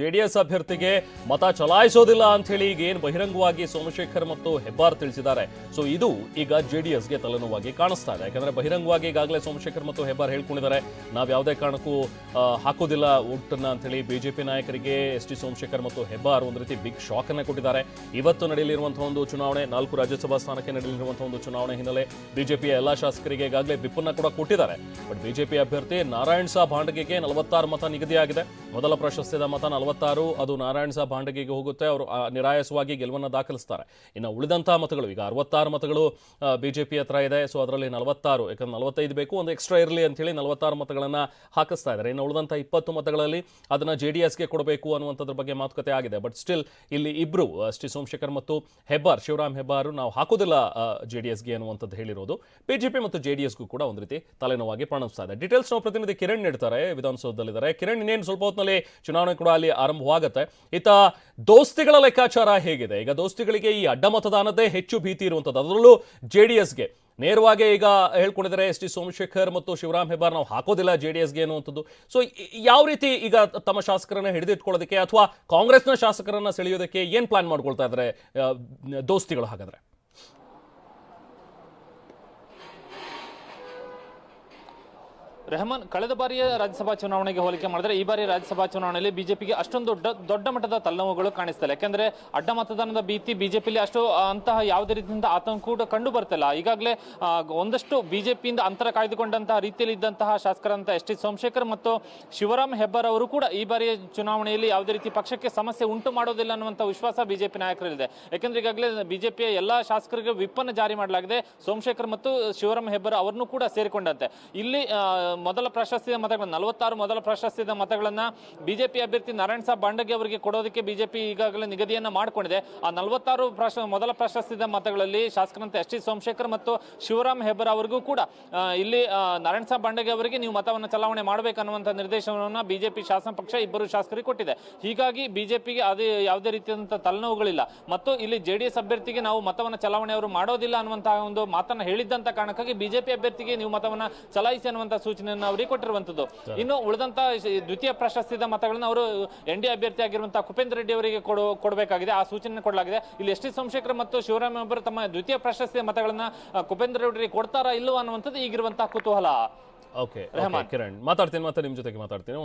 JDS ಅಭ್ಯರ್ಥಿಗೆ ಮತ ಚಲಾಯಿಸೋದಿಲ್ಲ ಅಂತ ಹೇಳಿ ಈಗ ಏನು ಬಹಿರಂಗವಾಗಿ ಸೋಮಶೇಖರ್ ಮತ್ತು ಹೆಬ್ಬಾರ್ ತಿಳಿಸಿದ್ದಾರೆ. ಸೊ ಇದು ಈಗ ಜೆಡಿಎಸ್ಗೆ ತಲೆನೋವಾಗಿ ಕಾಣಿಸ್ತಾ ಇದೆ. ಯಾಕಂದ್ರೆ ಬಹಿರಂಗವಾಗಿ ಈಗಾಗಲೇ ಸೋಮಶೇಖರ್ ಮತ್ತು ಹೆಬ್ಬಾರ್ ಹೇಳ್ಕೊಂಡಿದ್ದಾರೆ. ನಾವು ಯಾವುದೇ ಕಾರಣಕ್ಕೂ ಹಾಕೋದಿಲ್ಲ ಓಟನ್ನ ಅಂತ ಹೇಳಿ ಬಿಜೆಪಿ ನಾಯಕರಿಗೆ ಎಸ್ ಟಿ ಸೋಮಶೇಖರ್ ಮತ್ತು ಹೆಬ್ಬಾರ್ ಒಂದು ರೀತಿ ಬಿಗ್ ಶಾಕ್ ಅನ್ನ ಕೊಟ್ಟಿದ್ದಾರೆ. ಇವತ್ತು ನಡೆಯಲಿರುವಂತಹ ಒಂದು ಚುನಾವಣೆ, ನಾಲ್ಕು ರಾಜ್ಯಸಭಾ ಸ್ಥಾನಕ್ಕೆ ನಡೆಯಲಿರುವಂತಹ ಒಂದು ಚುನಾವಣೆ ಹಿನ್ನೆಲೆ ಬಿಜೆಪಿಯ ಎಲ್ಲಾ ಶಾಸಕರಿಗೆ ಈಗಾಗಲೇ ಬಿಪ್ಪನ್ನ ಕೂಡ ಕೊಟ್ಟಿದ್ದಾರೆ. ಬಟ್ ಬಿಜೆಪಿ ಅಭ್ಯರ್ಥಿ ನಾರಾಯಣ್ ಸಾ. ಭಾಂಡಗೆಗೆ ನಲವತ್ತಾರು ಮತ ನಿಗದಿಯಾಗಿದೆ. ಮೊದಲ ಪ್ರಶಸ್ತಿಯ ಮತ ನಲವತ್ತಾರು, ಅದು ನಾರಾಯಣ್ ಸಾ ಭಾಂಡಗೆಗೆ ಹೋಗುತ್ತೆ. ಅವರು ನಿರಾಯಸವಾಗಿ ಗೆಲುವನ್ನು ದಾಖಲಿಸ್ತಾರೆ. ಇನ್ನು ಉಳಿದಂಥ ಮತಗಳು, ಈಗ ಅರವತ್ತಾರು ಮತಗಳು ಬಿಜೆಪಿ ಹತ್ರ ಇದೆ. ಸೊ, ಅದರಲ್ಲಿ ನಲವತ್ತಾರು, ಯಾಕಂದ್ರೆ ನಲವತ್ತೈದು ಬೇಕು, ಒಂದು ಎಕ್ಸ್ಟ್ರಾ ಇರಲಿ ಅಂತೇಳಿ ನಲವತ್ತಾರು ಮತಗಳನ್ನ ಹಾಕಿಸ್ತಾ ಇದ್ದಾರೆ. ಇನ್ನು ಉಳಿದಂಥ ಇಪ್ಪತ್ತು ಮತಗಳಲ್ಲಿ ಅದನ್ನ ಜೆ ಡಿ ಎಸ್ಗೆ ಕೊಡಬೇಕು ಅನ್ನುವಂಥದ್ರ ಬಗ್ಗೆ ಮಾತುಕತೆ ಆಗಿದೆ. ಬಟ್ ಸ್ಟಿಲ್ ಇಲ್ಲಿ ಇಬ್ರು, ಶ್ರೀ ಸೋಮಶೇಖರ್ ಮತ್ತು ಹೆಬ್ಬಾರ್, ಶಿವರಾಮ್ ಹೆಬ್ಬಾರ್ ನಾವು ಹಾಕೋದಿಲ್ಲ ಜೆ ಡಿ ಎಸ್ಗೆ ಅನ್ನುವಂಥದ್ದು ಹೇಳಿರೋದು. ಬಿಜೆಪಿ ಮತ್ತು ಜೆ ಡಿ ಎಸ್ಗೂ ಕೂಡ ಒಂದು ರೀತಿ ತಲೆನೋವಾಗಿ ಪ್ರಾಣಿಸ್ತಾ ಇದೆ. ಡೀಟೇಲ್ಸ್ ನಾವು ಪ್ರತಿನಿಧಿ ಕಿರಣ್ ನೀಡ್ತಾರೆ, ವಿಧಾನಸೌಧದಲ್ಲಿದ್ದಾರೆ. ಕಿರಣ್, ಇನ್ನೇನು ಸ್ವಲ್ಪ ಹೊತ್ತಿನಲ್ಲಿ ಚುನಾವಣೆ ಕೂಡ ಅಲ್ಲಿ ಆರಂಭವಾಗುತ್ತೆ. ಈತ ದೋಸ್ತಿಗಳ ಲೆಕ್ಕಾಚಾರ ಹೇಗಿದೆ? ಈಗ ದೋಸ್ತಿಗಳಿಗೆ ಈ ಅಡ್ಡ ಮತದಾನದೇ ಹೆಚ್ಚು ಭೀತಿ ಇರುವಂಥದ್ದು ಅದರಲ್ಲೂ ಜೆ ಡಿ ಎಸ್ಗೆ ನೇರವಾಗಿ ಈಗ ಹೇಳ್ಕೊಂಡಿದ್ದಾರೆ ಎಸ್ ಟಿ ಸೋಮಶೇಖರ್ ಮತ್ತು ಶಿವರಾಮ್ ಹೆಬ್ಬಾರ್ ನಾವು ಹಾಕೋದಿಲ್ಲ ಜೆ ಡಿ ಎಸ್ಗೆ ಅನ್ನುವಂಥದ್ದು. ಸೊ ಯಾವ ರೀತಿ ಈಗ ತಮ್ಮ ಶಾಸಕರನ್ನ ಹಿಡಿದಿಟ್ಕೊಳ್ಳೋದಕ್ಕೆ ಅಥವಾ ಕಾಂಗ್ರೆಸ್ನ ಶಾಸಕರನ್ನ ಸೆಳೆಯೋದಕ್ಕೆ ಏನು ಪ್ಲಾನ್ ಮಾಡ್ಕೊಳ್ತಾ ಇದ್ದಾರೆ ದೋಸ್ತಿಗಳು ಹಾಗಾದ್ರೆ? ರೆಹಮಾನ್, ಕಳೆದ ಬಾರಿಯ ರಾಜ್ಯಸಭಾ ಚುನಾವಣೆಗೆ ಹೋಲಿಕೆ ಮಾಡಿದ್ರೆ ಈ ಬಾರಿ ರಾಜ್ಯಸಭಾ ಚುನಾವಣೆಯಲ್ಲಿ ಬಿಜೆಪಿಗೆ ಅಷ್ಟೊಂದು ದೊಡ್ಡ ದೊಡ್ಡ ಮಟ್ಟದ ತಲೆನೋವುಗಳು ಕಾಣಿಸ್ತಿಲ್ಲ ಯಾಕಂದ್ರೆ ಅಡ್ಡ ಮತದಾನದ ಭೀತಿ ಬಿಜೆಪಿಯಲ್ಲಿ ಅಷ್ಟು ಅಂತಹ ಯಾವುದೇ ರೀತಿಯಿಂದ ಆತಂಕ ಕೂಡ ಕಂಡು ಬರ್ತಿಲ್ಲ ಈಗಾಗಲೇ ಒಂದಷ್ಟು ಬಿಜೆಪಿಯಿಂದ ಅಂತರ ಕಾಯ್ದುಕೊಂಡಂತಹ ರೀತಿಯಲ್ಲಿ ಇದ್ದಂತಹ ಶಾಸಕರಂತ ಎಸ್ ಟಿ ಸೋಮಶೇಖರ್ ಮತ್ತು ಶಿವರಾಮ್ ಹೆಬ್ಬಾರ್ ಅವರು ಕೂಡ ಈ ಬಾರಿಯ ಚುನಾವಣೆಯಲ್ಲಿ ಯಾವುದೇ ರೀತಿ ಪಕ್ಷಕ್ಕೆ ಸಮಸ್ಯೆ ಉಂಟು ಮಾಡೋದಿಲ್ಲ ಅನ್ನುವಂಥ ವಿಶ್ವಾಸ ಬಿಜೆಪಿ ನಾಯಕರಲ್ಲಿದೆ. ಯಾಕಂದ್ರೆ ಈಗಾಗಲೇ ಬಿಜೆಪಿಯ ಎಲ್ಲ ಶಾಸಕರಿಗೆ ವಿಪ್ಪನ್ನು ಜಾರಿ ಮಾಡಲಾಗಿದೆ. ಸೋಮಶೇಖರ್ ಮತ್ತು ಶಿವರಾಮ್ ಹೆಬ್ಬಾರ್ ಅವರನ್ನು ಕೂಡ ಸೇರಿಕೊಂಡಂತೆ. ಇಲ್ಲಿ ಮೊದಲ ಪ್ರಶಸ್ತಿಯ ಮತಗಳನ್ನ, ನಲವತ್ತಾರು ಮೊದಲ ಪ್ರಶಸ್ತಿಯ ಮತಗಳನ್ನು ಬಿಜೆಪಿ ಅಭ್ಯರ್ಥಿ ನಾರಾಯಣ ಸಾಬ್ ಬಾಂಡಗೆ ಅವರಿಗೆ ಕೊಡೋದಕ್ಕೆ ಬಿಜೆಪಿ ಈಗಾಗಲೇ ನಿಗದಿಯನ್ನು ಮಾಡಿಕೊಂಡಿದೆ. ಆ ನಲವತ್ತಾರು ಪ್ರಶ, ಮೊದಲ ಪ್ರಶಸ್ತಿಯ ಮತಗಳಲ್ಲಿ ಶಾಸಕರಂತ ಎಸ್ ಟಿ ಸೋಮಶೇಖರ್ ಮತ್ತು ಶಿವರಾಮ್ ಹೆಬ್ಬರ್ ಅವರಿಗೂ ಕೂಡ ಇಲ್ಲಿ ನಾರಾಯಣ್ ಸಾಬ್ ಬಾಂಡಗೆ ಅವರಿಗೆ ನೀವು ಮತವನ್ನು ಚಲಾವಣೆ ಮಾಡಬೇಕನ್ನುವಂಥ ನಿರ್ದೇಶನವನ್ನು ಬಿಜೆಪಿ ಶಾಸನ ಪಕ್ಷ ಇಬ್ಬರು ಶಾಸಕರಿಗೆ ಕೊಟ್ಟಿದೆ. ಹೀಗಾಗಿ ಬಿಜೆಪಿಗೆ ಅದೇ ಯಾವುದೇ ರೀತಿಯಾದಂಥ ತಲೆನೋವುಗಳಿಲ್ಲ. ಮತ್ತು ಇಲ್ಲಿ ಜೆ ಡಿ ಎಸ್ ಅಭ್ಯರ್ಥಿಗೆ ನಾವು ಮತವನ್ನು ಚಲಾವಣೆ ಅವರು ಮಾಡೋದಿಲ್ಲ ಅನ್ನುವಂತಹ ಒಂದು ಮಾತನ್ನ ಹೇಳಿದ್ದಂಥ ಕಾರಣಕ್ಕಾಗಿ ಬಿಜೆಪಿ ಅಭ್ಯರ್ಥಿಗೆ ನೀವು ಮತವನ್ನ ಚಲಾಯಿಸಿ ಅನ್ನುವಂಥ ಸೂಚನೆಯನ್ನು ಅವರಿಗೆ ಕೊಟ್ಟಿರುವಂತದ್ದು ಇನ್ನು ಉಳಿದಂತ ದ್ವಿತೀಯ ಪ್ರಶಸ್ತಿದ ಮತಗಳನ್ನ ಅವರು ಎನ್ ಡಿ ಅಭ್ಯರ್ಥಿ ಆಗಿರುವಂತಹ ಕುಪೇಂದ್ರ ರೆಡ್ಡಿ ಅವರಿಗೆ ಕೊಡು ಕೊಡಬೇಕಾಗಿದೆ. ಆ ಸೂಚನೆ ಕೊಡಲಾಗಿದೆ. ಇಲ್ಲಿ ಎಸ್ ಟಿ ಸೋಮಶೇಖರ್ ಮತ್ತು ಶಿವರಾಮ್ ಅವರು ತಮ್ಮ ದ್ವಿತೀಯ ಪ್ರಶಸ್ತಿಯ ಮತಗಳನ್ನ ಕುಪೇಂದ್ರ ರೆಡ್ಡಿ ಕೊಡ್ತಾರಾ ಇಲ್ಲವಾ ಅನ್ನುವಂಥದ್ದು ಈಗಿರುವಂತಹ ಕುತೂಹಲ. ಓಕೆ ಕಿರಣ್ ಮಾತಾಡ್ತೀನಿ ಮತ್ತೆ ನಿಮ್ಮ ಜೊತೆಗೆ ಮಾತಾಡ್ತೀನಿ.